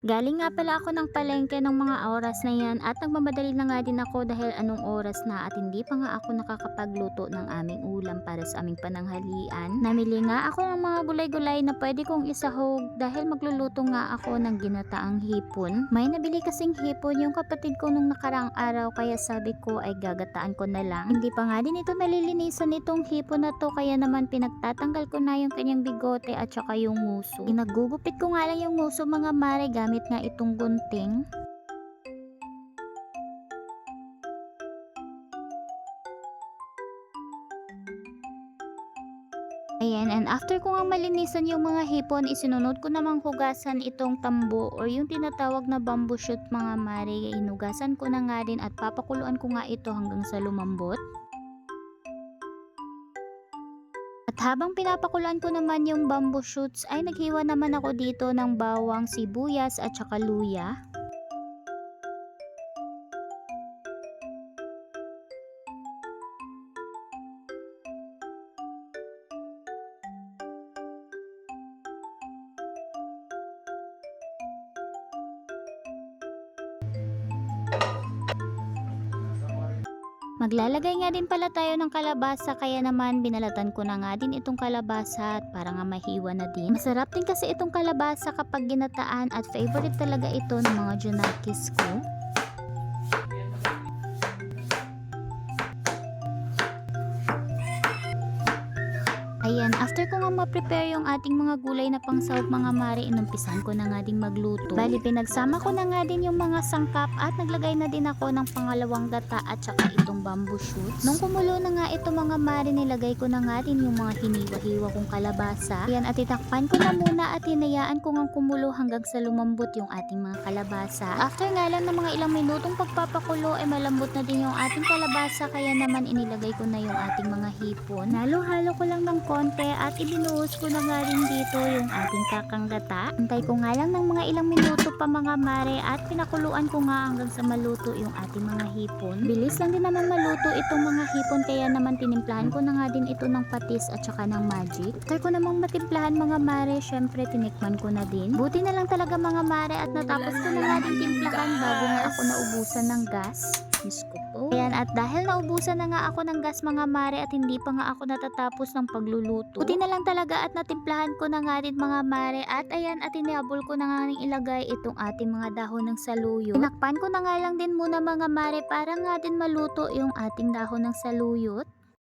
Galing nga pala ako ng palengke ng mga oras na yan at nagmamadali na nga din ako dahil anong oras na at hindi pa nga ako nakakapagluto ng aming ulam para sa aming pananghalian. Namili nga ako ng mga gulay-gulay na pwede kong isahog dahil magluluto nga ako ng ginataang hipon. May nabili kasing hipon yung kapatid ko nung nakaraang araw kaya sabi ko ay gagataan ko na lang. Hindi pa nga din ito nalilinisan itong hipon na to kaya naman pinagtatanggal ko na yung kanyang bigote at saka yung nguso. Inagugupit ko nga lang yung nguso mga mare gamit nga itong gunting. Ayan, and after ko nga malinisan yung mga hipon, isinunod ko namang hugasan itong tambo or yung tinatawag na bamboo shoot mga mare. Inugasan ko na nga din at papakuluan ko nga ito hanggang sa lumambot. Habang pinapakuluan ko naman yung bamboo shoots ay naghiwa naman ako dito ng bawang, sibuyas at saka luya. Maglalagay nga din pala tayo ng kalabasa kaya naman binalatan ko na nga din itong kalabasa at para nga mahiwa na din. Masarap din kasi itong kalabasa kapag ginataan at favorite talaga ito ng mga junakis ko. Ayan, after ko nga ma-prepare yung ating mga gulay na pangsahog mga mare, inumpisan ko na nga din magluto. Bali, pinagsama ko na nga din yung mga sangkap at naglagay na din ako ng pangalawang gata at saka itong bamboo shoots. Nung kumulo na nga ito mga mare, nilagay ko na nga din yung mga hiniwa-hiwa kong kalabasa. Ayan, at itakpan ko na muna at hinayaan ko nga kumulo hanggang sa lumambot yung ating mga kalabasa. After nga lang ng mga ilang minutong pagpapakulo, ay malambot na din yung ating kalabasa kaya naman inilagay ko na yung ating mga hipon. Halo-halo ko lang ng konti at ibinuhos ko na nga rin dito yung ating kakanggata. Antay ko nga lang ng mga ilang minuto pa mga mare at pinakuluan ko nga hanggang sa maluto yung ating mga hipon. Bilis lang din naman maluto itong mga hipon kaya naman tinimplahan ko na nga din ito ng patis at saka ng magic. After ko namang matimplahan mga mare, syempre tinikman ko na din. Buti na lang talaga mga mare at natapos ko na nga din timplahan bago nga ako naubusan ng gas. Diyos ko po. Ayan, at dahil naubusan na nga ako ng gas mga mare at hindi pa nga ako natatapos ng pagluluto. Buti na lang talaga at natimplahan ko na nga din mga mare at ayan at iniabol ko na nga rin ilagay itong ating mga dahon ng saluyot. Tinakpan ko na nga lang din muna mga mare para nga din maluto yung ating dahon ng saluyot.